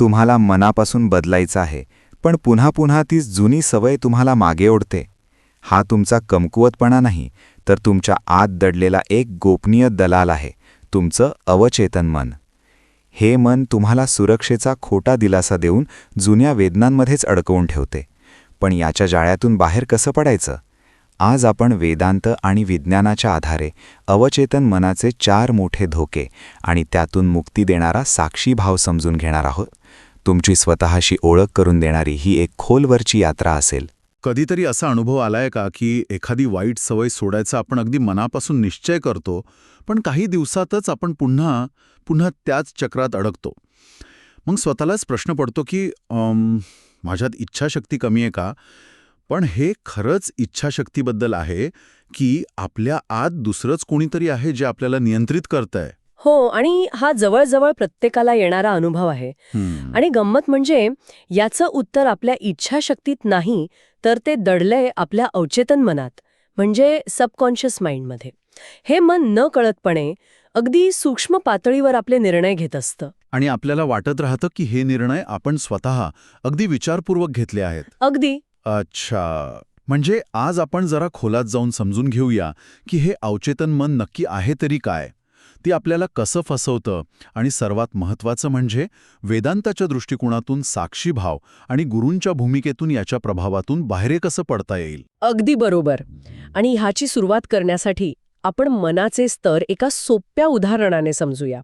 तुम्हाला मनापासून बदलायचं आहे पण पुन्हा पुन्हा ती जुनी सवय तुम्हाला मागे ओढते. हा तुमचा कमकुवतपणा नाही तर तुमच्या आत दडलेला एक गोपनीय दलाल आहे तुमचं अवचेतन मन. हे मन तुम्हाला सुरक्षेचा खोटा दिलासा देऊन जुन्या वेदनांमध्येच अडकवून ठेवते. पण याच्या जाळ्यातून बाहेर कसं पडायचं? आज आपण वेदांत आणि विज्ञानाच्या आधारे अवचेतन मनाचे चार मोठे धोके आणि त्यातून मुक्ती देणारा साक्षी भाव समजून घेणार आहोत. तुमची स्वतःशी ओळख करून देणारी ही एक खोलवरची यात्रा असेल. कधीतरी असा अनुभव आलाय का की एखादी वाईट सवय सोडायचा आपण अगदी मनापासून निश्चय करतो पण काही दिवसातच आपण पुन्हा पुन्हा त्याच चक्रात अडकतो. मग स्वतःलाच प्रश्न पडतो की माझ्यात इच्छाशक्ती कमी आहे का? पण हे खरंच इच्छाशक्तीबद्दल आहे की आपल्या आत दुसरंच कोणीतरी आहे जे आपल्याला नियंत्रित करतंय. हो आणि हा जवळजवळ प्रत्येकाला येणारा अनुभव आहे. आणि गंमत म्हणजे याचं उत्तर आपल्या इच्छाशक्तीत नाही तर ते दडलंय आपल्या अवचेतन मनात म्हणजे सबकॉन्शियस माइंडमध्ये. हे मन न कळतपणे अगदी सूक्ष्म पातळीवर आपले निर्णय घेत असतं. आणि आपल्याला वाटत राहतं की हे निर्णय आपण स्वतः अगदी विचारपूर्वक घेतले आहेत. अगदी. अच्छा. म्हणजे आज आपण जरा खोलात जाऊन समजून घेऊया की हे अवचेतन मन नक्की आहे तरी काय? ती आपल्याला कसं फसवतं आणि सर्वात महत्त्वाचं म्हणजे वेदांताच्या दृष्टिकोनातून साक्षी भाव आणि गुरूंच्या भूमिकेतून याच्या प्रभावातून बाहेर कसं पडता येईल? अगदी बरोबर. आणि ह्याची सुरुवात करण्यासाठी आपण मनाचे स्तर एका सोप्या उदाहरणाने समजूया.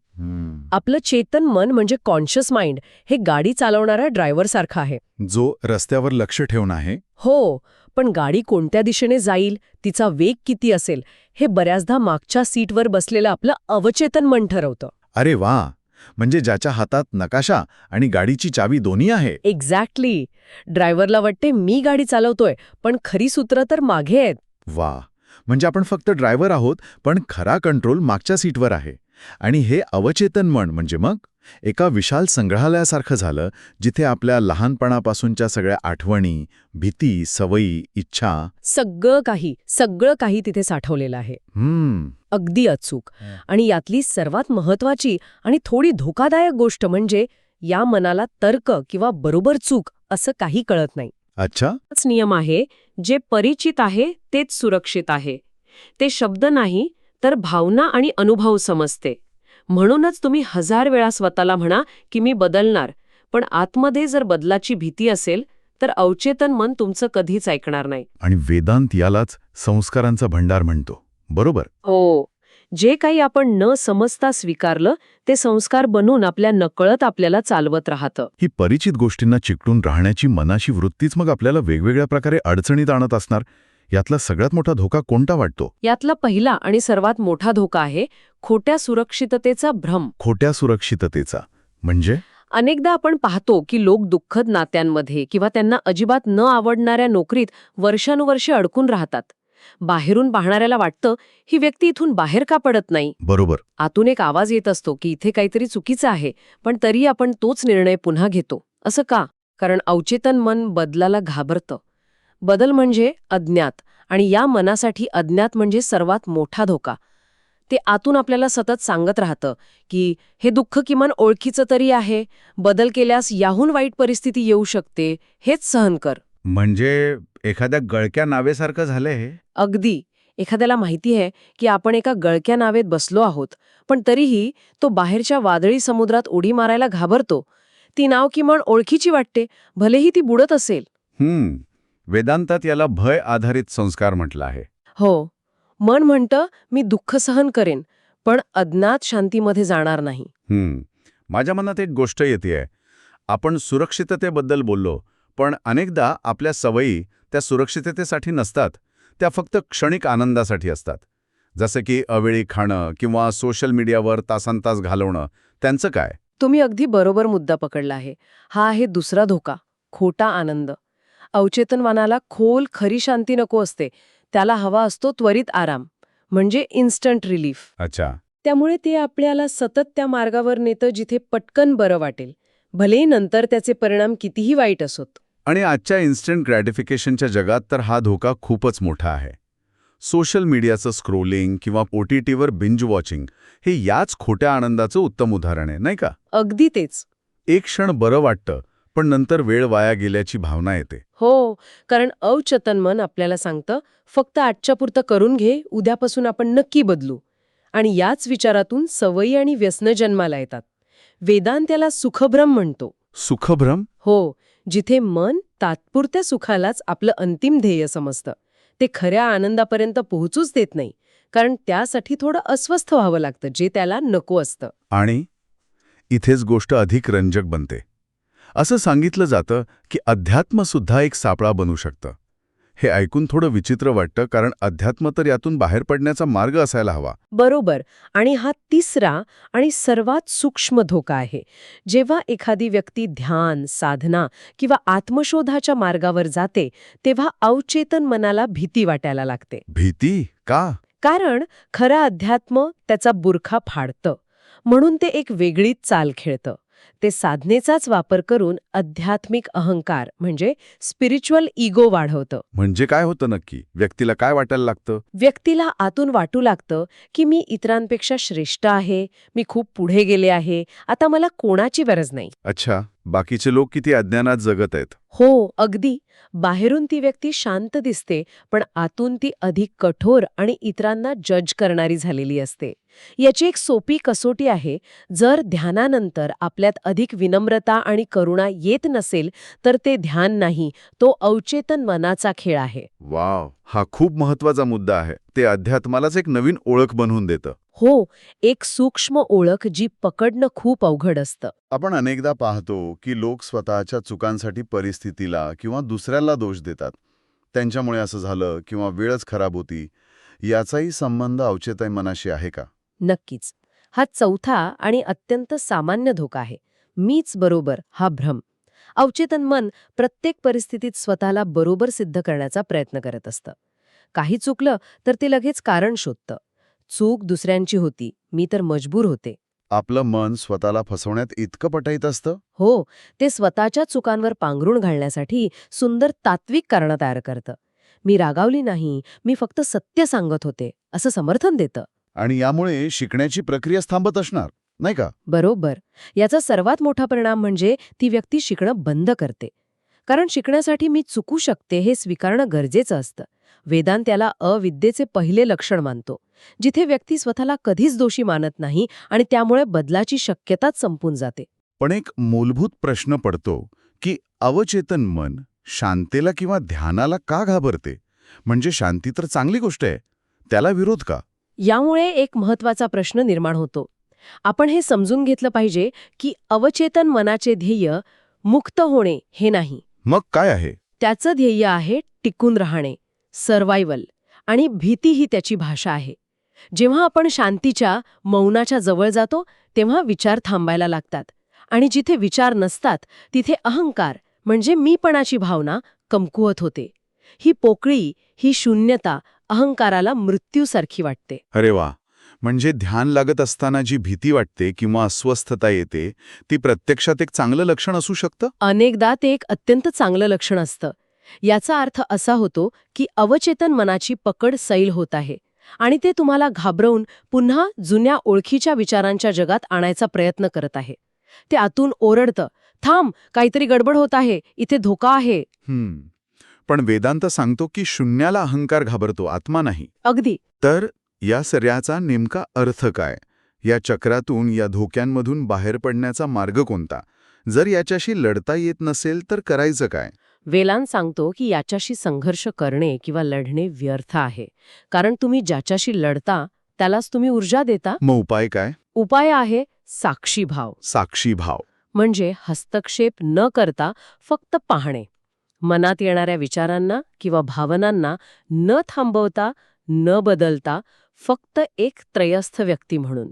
आपलं चेतन मन म्हणजे कॉन्शियस माइंड हे गाडी चालवणाऱ्या ड्रायव्हरसारखं आहे. जो रस्त्यावर लक्ष ठेवून आहे? हो पण गाडी कोणत्या दिशेने जाईल तिचा वेग किती असेल हे बऱ्याचदा मागच्या सीटवर बसलेलं आपलं अवचेतन मन ठरवतं. अरे वा! म्हणजे ज्याच्या हातात नकाशा आणि गाडीची चावी दोन्ही आहे. एक्झॅक्टली ड्रायव्हरला वाटते मी गाडी चालवतोय पण खरी सूत्र तर मागे आहेत. वा! म्हणजे आपण फक्त ड्रायव्हर आहोत पण खरा कंट्रोल मागच्या सीटवर आहे. आणि हे अवचेतन मन म्हणजे मग? एका विशाल संग्रहालयासारखं झालं जिथे आपल्या लहानपणापासूनच्या सगळ्या आठवणी भीती सवयी इच्छा सगळं काही सगळं काही तिथे साठवलेलं आहे. हम्म. अगदी अचूक. आणि यातली सर्वात महत्वाची आणि थोडी धोकादायक गोष्ट म्हणजे या मनाला तर्क किंवा बरोबर चूक असं काही कळत नाही. अच्छा. नियम आहे जे परिचित आहे तेच सुरक्षित आहे. ते शब्द नाही तर भावना आणि अनुभव समजते. म्हणूनच तुम्ही हजार वेळा स्वतःला म्हणा की मी बदलणार पण आतमध्ये जर बदलाची भीती असेल तर अवचेतन मन तुमचं कधीच ऐकणार नाही. आणि वेदांत यालाच संस्कारांचा भंडार म्हणतो बरोबर? हो. जे काही आपण न समजता स्वीकारलं ते संस्कार बनून आपल्या नकळत आपल्याला चालवत राहतं. ही परिचित गोष्टींना चिकटून राहण्याची मनाशी वृत्तीच मग आपल्याला वेगवेगळ्या प्रकारे अडचणीत आणत असणार यातला सगळ्यात मोठा धोका कोणता वाटतो? यातला पहिला आणि सर्वात मोठा धोका आहे खोट्या सुरक्षिततेचा भ्रम. खोट्या सुरक्षिततेचा. म्हणजे? अनेकदा आपण पाहतो की लोक दुःखद नात्यांमध्ये किंवा त्यांना अजिबात न आवडणाऱ्या नोकरीत वर्षानुवर्षे अडकून राहतात. बाहेरून पाहणाऱ्याला वाटतं ही व्यक्ती इथून बाहेर का पडत नाही? बरोबर. आतून एक आवाज येत असतो की इथे काहीतरी चुकीचं आहे पण तरी आपण तोच निर्णय पुन्हा घेतो. असं का? कारण अवचेतन मन बदलाला घाबरतं. बदल म्हणजे अज्ञात आणि या मनासाठी अज्ञात म्हणजे सर्वात मोठा धोका. ते आतून आपल्याला सतत सांगत राहतं की हे दुःख किमान ओळखीचं तरी आहे बदल केल्यास याहून वाईट परिस्थिती येऊ शकते हेच सहन कर. म्हणजे एखाद्या गळक्या नावेसारखं झालंय हे? अगदी. एखाद्याला माहिती आहे की आपण एका गळक्या नावेत बसलो आहोत पण तरीही तो बाहेरच्या वादळी समुद्रात उडी मारायला घाबरतो. ती नाव किमान ओळखीची वाटते भलेही ती बुडत असेल. हम्म. वेदांतात याला भय आधारित संस्कार म्हटलं आहे. हो. मन म्हणतं मी दुःख सहन करेन पण अज्ञात शांतीमध्ये जाणार नाही. हम्म. माझ्या मनात एक गोष्ट येते आपण सुरक्षिततेबद्दल बोललो पण अनेकदा आपल्या सवयी त्या सुरक्षिततेसाठी नसतात त्या फक्त क्षणिक आनंदासाठी असतात. जसं की अवेळी खाणं किंवा सोशल मीडियावर तासनतास घालवणं त्यांचं काय? तुम्ही अगदी बरोबर मुद्दा पकडला आहे. हा आहे दुसरा धोका खोटा आनंद. अवचेतनवानाला खोल खरी शांती नको असते. त्याला हवा असतो त्वरित आराम म्हणजे इन्स्टंट रिलीफ अच्छा. त्यामुळे ते आपल्याला सतत त्या मार्गावर नेतं जिथे पटकन बरं वाटेल. भलेही नंतर त्याचे परिणाम कितीही वाईट असोत. आणि आजच्या इन्स्टंट ग्रॅटिफिकेशनच्या जगात तर हा धोका खूपच मोठा आहे. सोशल मीडियाचं स्क्रोलिंग किंवा ओ टी टीवर बिंज वॉचिंग हे याच खोट्या आनंदाचं उत्तम उदाहरण आहे नाही का? अगदी तेच. एक क्षण बरं वाटतं पण नंतर वेळ वाया गेल्याची भावना येते. हो कारण अवचेतन मन आपल्याला सांगतं फक्त आजच्या पुरतं करून घे उद्यापासून आपण नक्की बदलू. आणि याच विचारातून सवयी आणि व्यसनं जन्माला येतात. वेदांत त्याला सुखभ्रम म्हणतो. सुखभ्रम? हो जिथे मन तात्पुरत्या सुखालाच आपलं अंतिम ध्येय समजतं. ते खऱ्या आनंदापर्यंत पोहोचूच देत नाही कारण त्यासाठी थोडं अस्वस्थ व्हावं लागतं जे त्याला नको असतं. आणि? इथेच गोष्ट अधिक रंजक बनते. असं सांगितलं जातं की अध्यात्मसुद्धा एक सापळा बनू शकतं. हे ऐकून थोडं विचित्र वाटतं कारण अध्यात्म तर यातून बाहेर पडण्याचा मार्ग असायला हवा. बरोबर. आणि हा तिसरा आणि सर्वात सूक्ष्म धोका आहे. जेव्हा एखादी व्यक्ती ध्यान साधना किंवा आत्मशोधाच्या मार्गावर जाते तेव्हा अवचेतन मनाला भीती वाटायला लागते. भीती? का? कारण खरं अध्यात्म त्याचा बुरखा फाडतं. म्हणून ते एक वेगळीच चाल खेळतं. ते साधनेचाच वापर करून आध्यात्मिक अहंकार म्हणजे स्पिरिच्युअल इगो वाढवतं. म्हणजे काय होतं नक्की? व्यक्तीला काय वाटायला लागतं? व्यक्तीला आतून वाटू लागतं की मी इतरांपेक्षा श्रेष्ठ आहे मी खूप पुढे गेले आहे आता मला कोणाची गरज नाही. अच्छा बाकीचे लोक किती अज्ञानात जगत आहेत? हो अगदी. बाहेरून ती व्यक्ती शांत दिसते पण आतून ती अधिक कठोर आणि इतरांना जज करणारी झालेली असते. याची एक सोपी कसोटी आहे. जर ध्यानानंतर आपल्यात अधिक विनम्रता आणि करुणा येत नसेल तर ते ध्यान नाही तो अवचेतन मनाचा खेळ आहे. वाव! हा खूप महत्त्वाचा मुद्दा आहे. ते अध्यात्मालाच एक नवीन ओळख बनवून देतं. हो एक सूक्ष्म ओळख जी पकडणं खूप अवघड असतं. आपण अनेकदा पाहतो की लोक स्वतःच्या चुकांसाठी परिस्थितीला किंवा दुसऱ्याला दोष देतात. त्यांच्यामुळे असं झालं किंवा वेळच खराब होती याचाही संबंध अवचेतन मनाशी आहे का? नक्कीच. हा चौथा आणि अत्यंत सामान्य धोका आहे. मीच बरोबर हा भ्रम. अवचेतन मन प्रत्येक परिस्थितीत स्वतःला बरोबर सिद्ध करण्याचा प्रयत्न करत असतं. काही चुकलं तर ते लगेच कारण शोधतं. चूक दुसऱ्यांची होती मी तर मजबूर होते. आपलं मन स्वतःला फसवण्यात इतकं पटाईत असतं? हो ते स्वतःच्या चुकांवर पांघरुण घालण्यासाठी सुंदर तात्विक कारणं तयार करतं. मी रागावली नाही मी फक्त सत्य सांगत होते असं समर्थन देतं. आणि यामुळे शिकण्याची प्रक्रिया थांबत असणार नाही का? बरोबर. याचा सर्वात मोठा परिणाम म्हणजे ती व्यक्ती शिकणं बंद करते. कारण शिकण्यासाठी मी चुकू शकते हे स्वीकारणं गरजेचं असतं. वेदांत त्याला अविद्येचे पहिले लक्षण मानतो जिथे व्यक्ती स्वतःला कधीच दोषी मानत नाही आणि त्यामुळे बदलाची शक्यताच संपून जाते. पण एक मूलभूत प्रश्न पडतो की अवचेतन मन शांतेला किंवा ध्यानाला का घाबरते? म्हणजे शांती तर चांगली गोष्ट आहे त्याला विरोध का? यामुळे एक महत्त्वाचा प्रश्न निर्माण होतो. आपण हे समजून घेतलं पाहिजे की अवचेतन मनाचे ध्येय मुक्त होणे हे नाही. मग काय आहे? त्याचं ध्येय आहे टिकून राहणे सर्वायवल आणि भीती ही त्याची भाषा आहे. जेव्हा आपण शांतीच्या मौनाच्या जवळ जातो तेव्हा विचार थांबायला लागतात आणि जिथे विचार नसतात तिथे अहंकार म्हणजे मीपणाची भावना कमकुवत होते. ही पोकळी ही शून्यता अहंकाराला मृत्यूसारखी वाटते. अरे वा. म्हणजे ध्यान लागत असताना जी भीती वाटते किंवा अस्वस्थता येते ती प्रत्यक्षात एक चांगलं लक्षण असू शकतं? अनेकदा ते एक अत्यंत चांगलं लक्षण असतं. याचा अर्थ असा होतो की अवचेतन मनाची पकड सैल होत आहे आणि ते तुम्हाला घाबरवून पुन्हा जुन्या ओळखीच्या विचारांच्या जगात आणायचा प्रयत्न करत आहे. ते आतून ओरडतं थांब काहीतरी गडबड होत आहे इथे धोका आहे. हम्म. पण वेदांत सांगतो की शून्याला अहंकार घाबरतो आत्मा नाही. अगदी. तर या सर्याचा नेमका अर्थ काय? या चक्रातून या धोक्यांमधून बाहेर पडण्याचा मार्ग कोणता? जर याच्याशी लढता येत नसेल तर करायचं काय? वेलान सांगतो की याच्याशी संघर्ष करणे किंवा लढणे व्यर्थ आहे. कारण तुम्ही ज्याच्याशी लढता त्यालाच तुम्ही ऊर्जा देता? मग उपाय काय? उपाय आहे साक्षी भाव साक्षी भाव म्हणजे हस्तक्षेप न करता फक्त पाहणे. मनात येणाऱ्या विचारांना किंवा भावनांना न थांबवता न बदलता फक्त एक त्रयस्थ व्यक्ती म्हणून.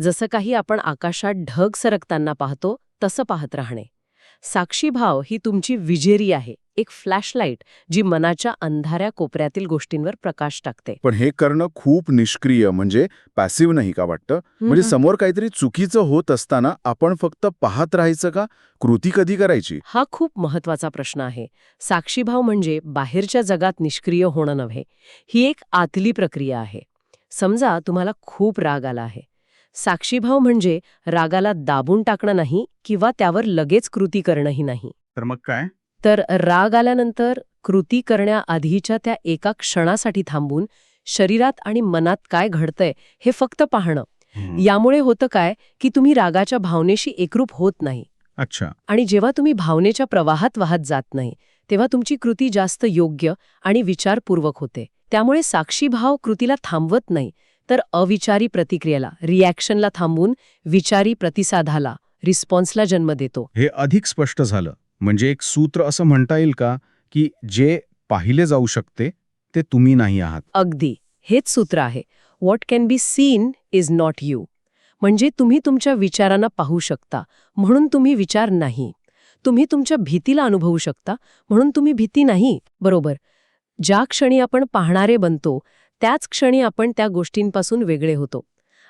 जसं काही आपण आकाशात ढग सरकताना पाहतो तसं पाहत राहणे. साक्षीभाव ही तुमची विजेरी आहे. एक फ्लॅशलाईट जी मनाच्या अंधाऱ्या कोपऱ्यातील गोष्टींवर प्रकाश टाकते. पण हे करणं खूप निष्क्रिय म्हणजे पॅसिव्ह नाही का वाटतं? म्हणजे समोर काहीतरी चुकीचं होत असताना आपण फक्त पाहत राहायचं का? कृती कधी करायची? हा खूप महत्त्वाचा प्रश्न आहे. साक्षीभाव म्हणजे बाहेरच्या जगात निष्क्रिय होणं नव्हे. ही एक आतली प्रक्रिया आहे. समजा तुम्हाला खूप राग आला आहे. साक्षीभाव म्हणजे रागाला दाबून टाकणं नाही किंवा त्यावर लगेच कृती करणंही नाही. तर मग काय? तर राग आल्यानंतर कृती करण्याआधीच्या त्या एका क्षणासाठी थांबून शरीरात आणि मनात काय घडतंय हे फक्त पाहणं. यामुळे होतं काय की तुम्ही रागाच्या भावनेशी एकरूप होत नाही. अच्छा. आणि जेव्हा तुम्ही भावनेच्या प्रवाहात वाहत जात नाही तेव्हा तुमची कृती जास्त योग्य आणि विचारपूर्वक होते. त्यामुळे साक्षीभाव कृतीला थांबवत नाही तर अविचारी प्रतिक्रियेला रिॲक्शनला थांबून विचारी प्रतिसादाला रिस्पॉन्सला जन्म देतो. हे अधिक स्पष्ट झालं. म्हणजे एक सूत्र असं म्हणता येईल का की जे पाहिले जाऊ शकते ते तुम्ही नाही आहात? अगदी. हेच सूत्र आहे. What can be seen is not you म्हणजे तुम्ही तुमच्या विचारांना पाहू शकता म्हणून तुम्ही विचार नाही. तुम्ही तुमच्या भीतीला अनुभवू शकता म्हणून तुम्ही भीती नाही. बरोबर. ज्या क्षणी आपण पाहणारे बनतो त्याच क्षणी आपण त्या गोष्टींपासून वेगळे होतो.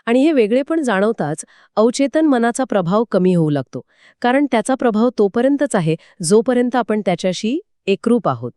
आणि हे वेगळे पण जाणवताच अवचेतन मनाचा प्रभाव कमी होऊ लागतो. कारण त्याचा प्रभाव तोपर्यंतच आहे जोपर्यंत आपण त्याच्याशी एकरूप आहोत.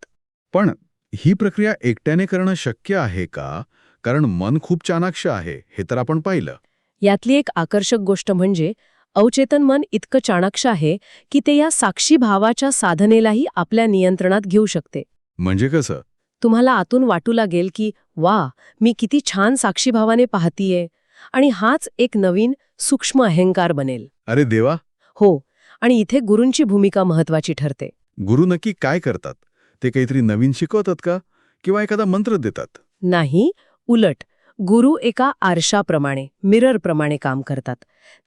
पण ही प्रक्रिया एकट्याने करणं शक्य आहे का? कारण मन खूप चाणाक्ष आहे हे तर आपण पाहिलं. यातली एक आकर्षक गोष्ट म्हणजे अवचेतन मन इतकं चाणाक्ष आहे की ते या साक्षी भावाच्या साधनेलाही आपल्या नियंत्रणात घेऊ शकते. म्हणजे कसं? तुम्हाला आतून वाटू लागेल की वा मी किती छान साक्षीभावाने पाहतीये. आणि हाच एक नवीन सूक्ष्म अहंकार बनेल. अरे देवा! हो आणि इथे गुरूंची भूमिका महत्वाची ठरते. गुरु नक्की काय करतात? ते काहीतरी नवीन शिकवतात का? किंवा एखादा मंत्र देतात? नाही उलट. गुरु एका आरशाप्रमाणे मिररप्रमाणे काम करतात.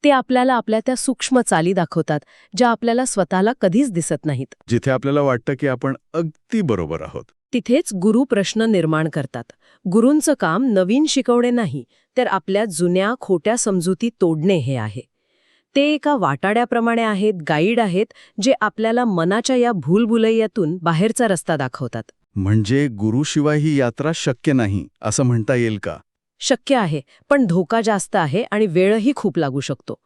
ते आपल्याला आपल्या त्या सूक्ष्म चाली दाखवतात ज्या आपल्याला स्वतःला कधीच दिसत नाहीत. जिथे आपल्याला वाटतं की आपण अगदी बरोबर आहोत. तिथेच गुरु प्रश्न निर्माण करतात. गुरूंचं काम नवीन शिकवणे नाही तर आपल्या जुन्या खोट्या समजुती तोडणे हे आहे. ते एका वाटाड्याप्रमाणे आहेत गाईड आहेत जे आपल्याला मनाच्या या भूलभुलैयातून बाहेरचा रस्ता दाखवतात. म्हणजे गुरुशिवाय ही यात्रा शक्य नाही असं म्हणता येईल का? शक्य आहे पण धोका जास्त आहे आणि वेळही खूप लागू शकतो.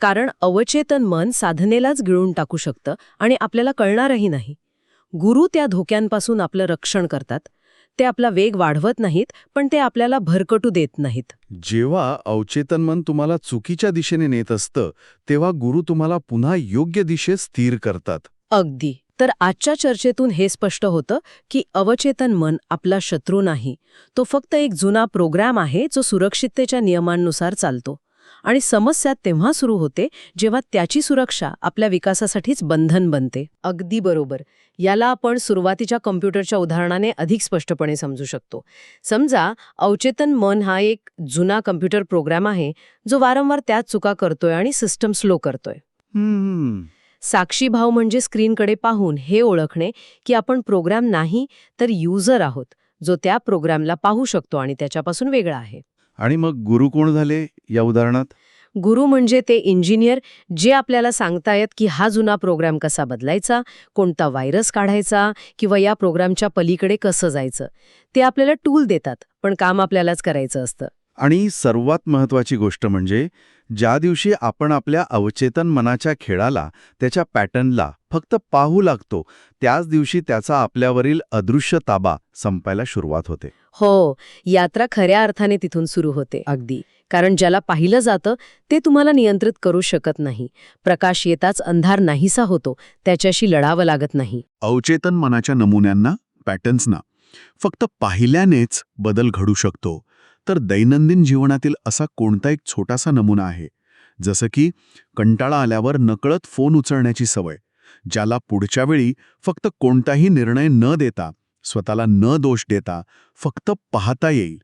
कारण अवचेतन मन साधनेलाच गिळून टाकू शकतं आणि आपल्याला कळणारही नाही. गुरु त्या धोक्यांपासून आपलं रक्षण करतात. ते आपला वेग वाढवत नाहीत पण ते आपल्याला भरकटू देत नाहीत. जेव्हा अवचेतन मन तुम्हाला चुकीच्या दिशेने नेत असतं तेव्हा गुरु तुम्हाला पुन्हा योग्य दिशेत स्थिर करतात. अगदी. तर आजच्या चर्चेतून हे स्पष्ट होतं की अवचेतन मन आपला शत्रू नाही. तो फक्त एक जुना प्रोग्राम आहे जो सुरक्षिततेच्या नियमांनुसार चालतो. आणि समस्या तेव्हा सुरू होते जेव्हा त्याची सुरक्षा आपल्या विकासासाठीच बंधन बनते. अगदी बरोबर. याला आपण सुरुवातीच्या कम्प्युटरच्या उदाहरणाने अधिक स्पष्टपणे समजू शकतो. समजा अवचेतन मन हा एक जुना कम्प्युटर प्रोग्राम आहे जो वारंवार त्याच चुका करतोय आणि सिस्टम स्लो करतोय. साक्षीभाव म्हणजे स्क्रीनकडे पाहून हे ओळखणे की आपण प्रोग्राम नाही तर युजर आहोत जो त्या प्रोग्रामला पाहू शकतो आणि त्याच्यापासून वेगळा आहे. आणि मग गुरु कोण झाले या उदाहरणात? गुरु म्हणजे ते इंजिनियर जे आपल्याला सांगतायत की हा जुना प्रोग्राम कसा बदलायचा कोणता व्हायरस काढायचा किंवा या प्रोग्रामच्या पलीकडे कसं जायचं ते आपल्याला टूल देतात पण काम आपल्यालाच करायचं असतं. आणि सर्वात महत्वाची गोष्ट म्हणजे ज्या दिवशी आपण आपल्या अवचेतन मनाच्या खेळाला त्याच्या पॅटर्नला फक्त पाहू लागतो त्याच दिवशी त्याचा आपल्यावरील अदृश्य ताबा संपायला सुरुवात होते. हो यात्रा खऱ्या अर्थाने तिथून सुरू होते. अगदी. कारण ज्याला पाहिलं जातं ते तुम्हाला नियंत्रित करू शकत नाही. प्रकाश येताच अंधार नाहीसा होतो त्याच्याशी लढावं लागत नाही. अवचेतन मनाच्या नमुन्यांना पॅटर्न्सना फक्त पाहिल्यानेच बदल घडू शकतो. तर दैनंदिन जीवनातील असा कोणता एक छोटासा नमुना आहे? जसं की कंटाळा आल्यावर नकळत फोन उचलण्याची सवय ज्याला पुढच्या वेळी फक्त कोणताही निर्णय न देता स्वतःला न दोष देता फक्त पाहता येईल.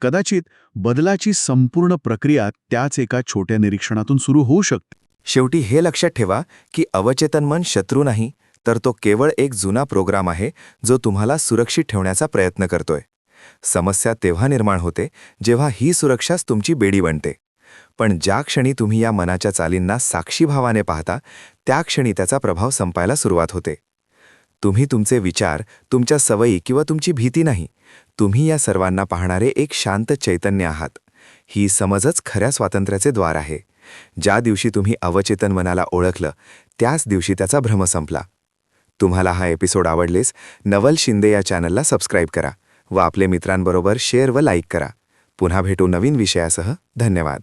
कदाचित बदलाची संपूर्ण प्रक्रिया त्याच एका छोट्या निरीक्षणातून सुरू होऊ शकते. शेवटी हे लक्षात ठेवा की अवचेतन मन शत्रू नाही तर तो केवळ एक जुना प्रोग्राम आहे जो तुम्हाला सुरक्षित ठेवण्याचा प्रयत्न करतोय. समस्या तेव्हा निर्माण होते जेव्हा ही सुरक्षाच तुमची बेडी बनते. पण ज्या क्षणी तुम्ही या मनाच्या चालींना साक्षीभावाने पाहता त्या क्षणी त्याचा प्रभाव संपायला सुरुवात होते. तुम्ही तुमचे विचार तुमच्या सवयी किंवा तुमची भीती नाही. तुम्ही या सर्वांना पाहणारे एक शांत चैतन्य आहात. ही समजच खऱ्या स्वातंत्र्याचे द्वार आहे. ज्या दिवशी तुम्ही अवचेतन मनाला ओळखलं त्याच दिवशी त्याचा भ्रम संपला. तुम्हाला हा एपिसोड आवडलेस नवल शिंदे या चॅनलला सबस्क्राईब करा व आपले मित्रांबरोबर शेअर व लाईक करा. पुन्हा भेटू नवीन विषयासह. धन्यवाद.